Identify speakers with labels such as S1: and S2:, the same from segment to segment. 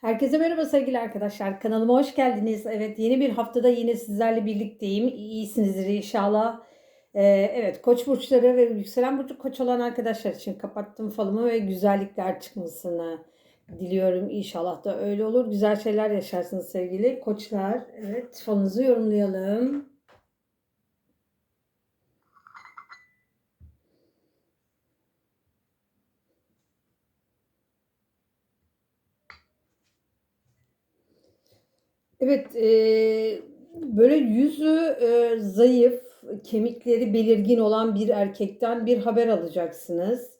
S1: Herkese merhaba sevgili arkadaşlar. Kanalıma hoş geldiniz. Evet yeni bir haftada yine sizlerle birlikteyim. İyisinizdir inşallah. Ee, evet koç burçları ve yükselen burcu koç olan arkadaşlar için kapattım falımı ve güzellikler çıkmasını diliyorum. İnşallah da öyle olur. Güzel şeyler yaşarsınız sevgili koçlar. Evet falınızı yorumlayalım. Evet, e, böyle yüzü e, zayıf, kemikleri belirgin olan bir erkekten bir haber alacaksınız.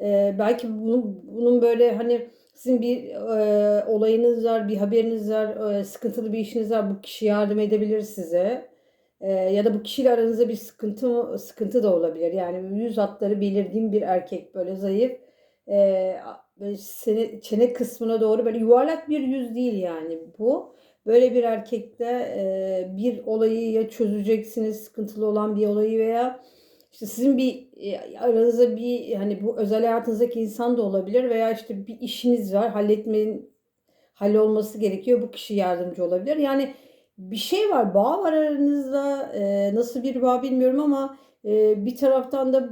S1: E, belki bunun, bunun böyle hani sizin bir e, olayınız var, bir haberiniz var, e, sıkıntılı bir işiniz var. Bu kişi yardım edebilir size. E, ya da bu kişiyle aranızda bir sıkıntı sıkıntı da olabilir. Yani yüz hatları belirgin bir erkek böyle zayıf. E, böyle çene, çene kısmına doğru böyle yuvarlak bir yüz değil yani bu. Böyle bir erkekte e, bir olayı ya çözeceksiniz, sıkıntılı olan bir olayı veya işte sizin bir e, aranızda bir hani bu özel hayatınızdaki insan da olabilir veya işte bir işiniz var, halletmenin hallolması gerekiyor. Bu kişi yardımcı olabilir. Yani bir şey var, bağ var aranızda. E, nasıl bir bağ bilmiyorum ama e, bir taraftan da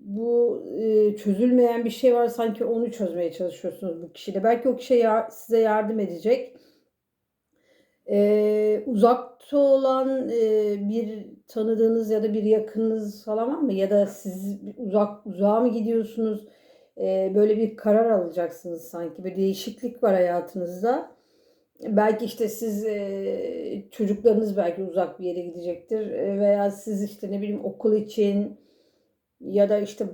S1: bu e, çözülmeyen bir şey var. Sanki onu çözmeye çalışıyorsunuz bu kişiyle. Belki o kişi ya, size yardım edecek. Ee, uzakta olan e, bir tanıdığınız ya da bir yakınınız falan var mı? Ya da siz uzak uzağa mı gidiyorsunuz? Ee, böyle bir karar alacaksınız sanki. Bir değişiklik var hayatınızda. Belki işte siz e, çocuklarınız belki uzak bir yere gidecektir E, veya siz işte ne bileyim okul için ya da işte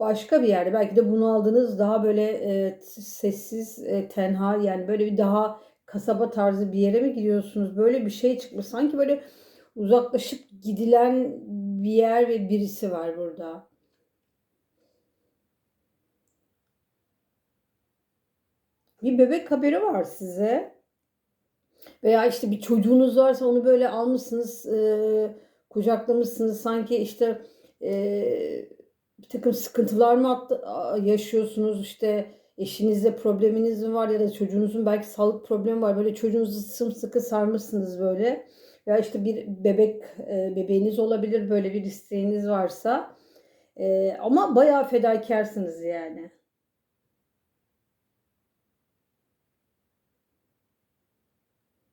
S1: başka bir yerde belki de bunu aldığınız daha böyle e, sessiz, e, tenha yani böyle bir daha kasaba tarzı bir yere mi gidiyorsunuz? Böyle bir şey çıkmış. Sanki böyle uzaklaşıp gidilen bir yer ve birisi var burada. Bir bebek haberi var size. Veya işte bir çocuğunuz varsa onu böyle almışsınız, e, kucaklamışsınız. Sanki işte e, bir takım sıkıntılar mı yaşıyorsunuz işte eşinizle probleminiz mi var ya da çocuğunuzun belki sağlık problemi var. Böyle çocuğunuzu sımsıkı sarmışsınız böyle. Ya işte bir bebek e, bebeğiniz olabilir böyle bir isteğiniz varsa. E, ama bayağı fedakarsınız yani.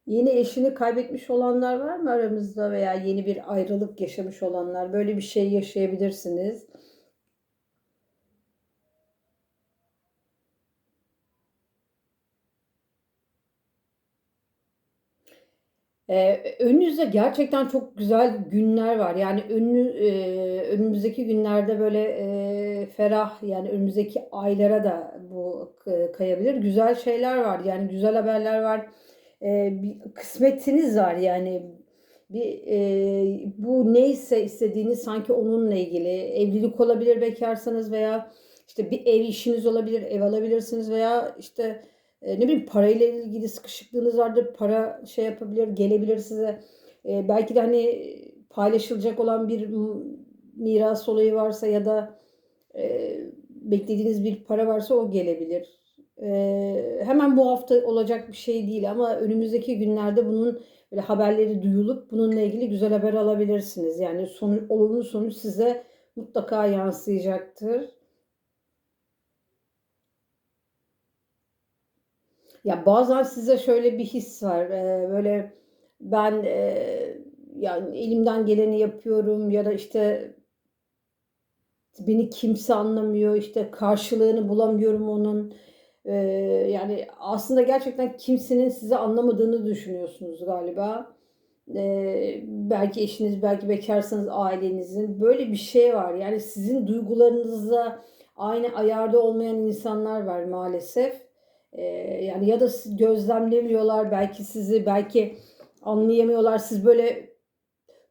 S1: Yeni eşini kaybetmiş olanlar var mı aramızda veya yeni bir ayrılık yaşamış olanlar? Böyle bir şey yaşayabilirsiniz. Eee, önünüzde gerçekten çok güzel günler var. Yani önü eee, önümüzdeki günlerde böyle, eee, ferah, yani önümüzdeki aylara da bu kayabilir. Güzel şeyler var, yani güzel haberler var. Eee, bir kısmetiniz var yani. Bir, eee, bu neyse istediğiniz sanki onunla ilgili. Evlilik olabilir bekârsanız veya işte bir ev işiniz olabilir, ev alabilirsiniz veya işte ne bileyim parayla ilgili sıkışıklığınız vardır. Para şey yapabilir, gelebilir size. E, belki de hani paylaşılacak olan bir miras olayı varsa ya da e, beklediğiniz bir para varsa o gelebilir. E, hemen bu hafta olacak bir şey değil ama önümüzdeki günlerde bunun böyle haberleri duyulup bununla ilgili güzel haber alabilirsiniz. Yani sonuç, olumlu sonuç size mutlaka yansıyacaktır. Ya bazen size şöyle bir his var. Eee, böyle ben eee, yani elimden geleni yapıyorum ya da işte beni kimse anlamıyor, işte karşılığını bulamıyorum onun. Eee, yani aslında gerçekten kimsenin sizi anlamadığını düşünüyorsunuz galiba. Eee, belki eşiniz, belki bekarsanız ailenizin böyle bir şey var. Yani sizin duygularınızla aynı ayarda olmayan insanlar var maalesef. Ee, yani ya da gözlemlemiyorlar belki sizi belki anlayamıyorlar. Siz böyle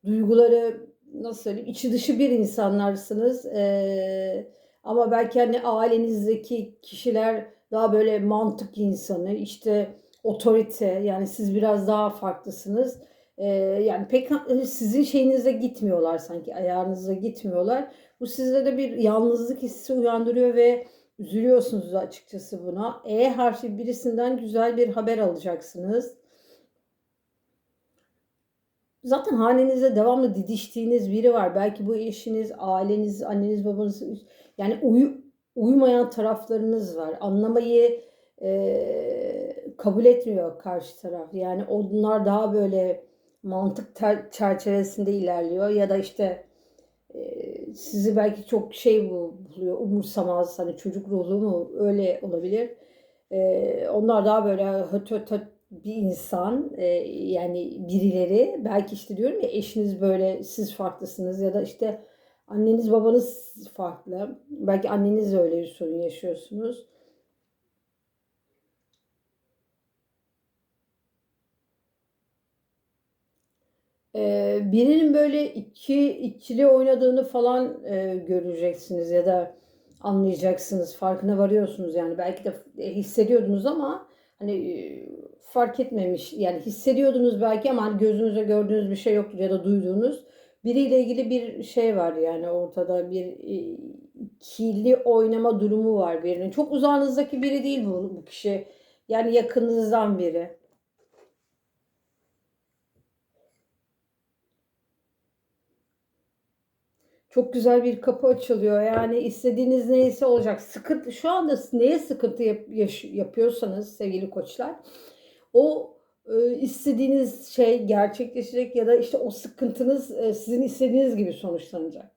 S1: duyguları nasıl söyleyeyim içi dışı bir insanlarsınız. Ee, ama belki hani ailenizdeki kişiler daha böyle mantık insanı işte otorite yani siz biraz daha farklısınız. Ee, yani pek sizin şeyinize gitmiyorlar sanki ayağınıza gitmiyorlar. Bu sizde de bir yalnızlık hissi uyandırıyor ve üzülüyorsunuz açıkçası buna. E harfi birisinden güzel bir haber alacaksınız. Zaten hanenizde devamlı didiştiğiniz biri var. Belki bu eşiniz, aileniz, anneniz, babanız yani uyu, uyumayan taraflarınız var. Anlamayı e, kabul etmiyor karşı taraf. Yani onlar daha böyle mantık çerçevesinde ilerliyor ya da işte sizi belki çok şey buluyor, umursamaz, hani çocuk ruhlu mu öyle olabilir. E, onlar daha böyle höt höt höt bir insan e, yani birileri belki işte diyorum ya eşiniz böyle siz farklısınız ya da işte anneniz babanız farklı. Belki anneniz öyle bir sorun yaşıyorsunuz. Birinin böyle iki ikili oynadığını falan e, göreceksiniz ya da anlayacaksınız. Farkına varıyorsunuz yani. Belki de hissediyordunuz ama hani e, fark etmemiş. Yani hissediyordunuz belki ama hani gözünüze gördüğünüz bir şey yoktur ya da duyduğunuz. Biriyle ilgili bir şey var yani ortada bir e, ikili oynama durumu var birinin. Çok uzağınızdaki biri değil bu, bu kişi. Yani yakınınızdan biri. Çok güzel bir kapı açılıyor. Yani istediğiniz neyse olacak. Sıkıntı şu anda neye sıkıntı yap, yaş, yapıyorsanız sevgili koçlar o e, istediğiniz şey gerçekleşecek ya da işte o sıkıntınız e, sizin istediğiniz gibi sonuçlanacak.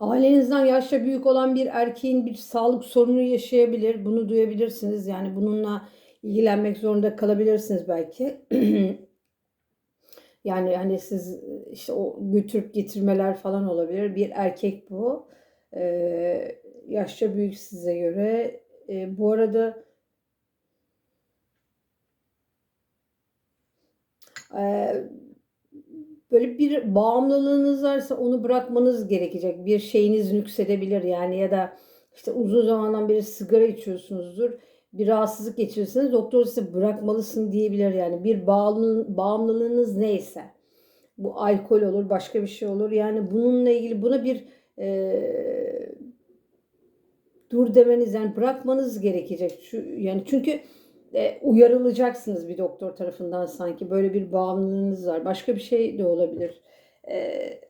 S1: Ailenizden yaşça büyük olan bir erkeğin bir sağlık sorunu yaşayabilir. Bunu duyabilirsiniz. Yani bununla ilgilenmek zorunda kalabilirsiniz belki. yani hani siz işte o götürüp getirmeler falan olabilir. Bir erkek bu. Ee, yaşça büyük size göre. Ee, bu arada e, böyle bir bağımlılığınız varsa onu bırakmanız gerekecek. Bir şeyiniz nüksedebilir yani ya da işte uzun zamandan beri sigara içiyorsunuzdur bir rahatsızlık geçirirseniz doktor size bırakmalısın diyebilir. Yani bir bağımlı, bağımlılığınız neyse. Bu alkol olur başka bir şey olur. Yani bununla ilgili buna bir e, dur demeniz yani bırakmanız gerekecek. Şu, yani çünkü e, uyarılacaksınız bir doktor tarafından sanki. Böyle bir bağımlılığınız var. Başka bir şey de olabilir. E,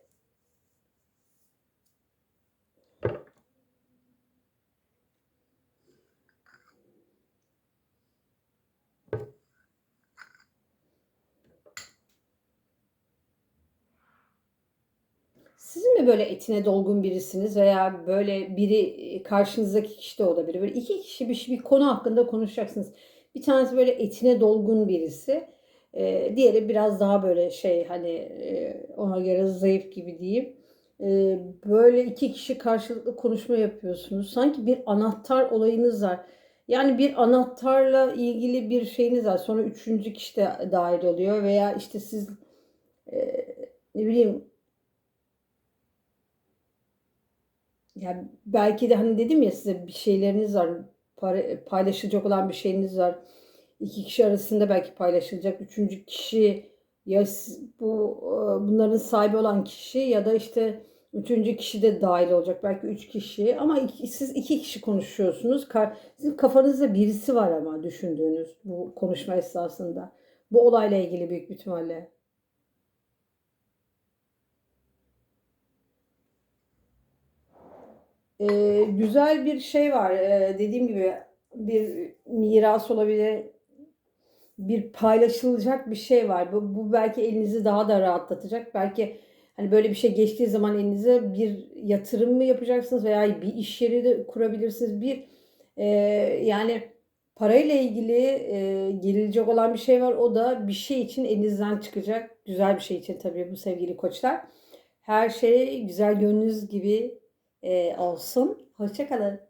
S1: Sizin mi böyle etine dolgun birisiniz veya böyle biri karşınızdaki kişi de olabilir. Böyle iki kişi bir, bir konu hakkında konuşacaksınız. Bir tanesi böyle etine dolgun birisi. E, diğeri biraz daha böyle şey hani e, ona göre zayıf gibi diyeyim. E, böyle iki kişi karşılıklı konuşma yapıyorsunuz. Sanki bir anahtar olayınız var. Yani bir anahtarla ilgili bir şeyiniz var. Sonra üçüncü kişi de dahil oluyor veya işte siz e, ne bileyim Ya belki de hani dedim ya size bir şeyleriniz var. Para, paylaşılacak olan bir şeyiniz var. İki kişi arasında belki paylaşılacak. Üçüncü kişi ya bu e, bunların sahibi olan kişi ya da işte üçüncü kişi de dahil olacak. Belki üç kişi ama iki, siz iki kişi konuşuyorsunuz. Sizin kafanızda birisi var ama düşündüğünüz bu konuşma esnasında. Bu olayla ilgili büyük bir ihtimalle. Ee, güzel bir şey var. Ee, dediğim gibi bir miras olabilir. Bir paylaşılacak bir şey var. Bu, bu belki elinizi daha da rahatlatacak. Belki hani böyle bir şey geçtiği zaman elinize bir yatırım mı yapacaksınız veya bir iş yeri de kurabilirsiniz. Bir e, yani parayla ilgili e, gelilecek olan bir şey var. O da bir şey için elinizden çıkacak. Güzel bir şey için tabii bu sevgili koçlar. Her şey güzel gönlünüz gibi e, olsun. Hoşçakalın.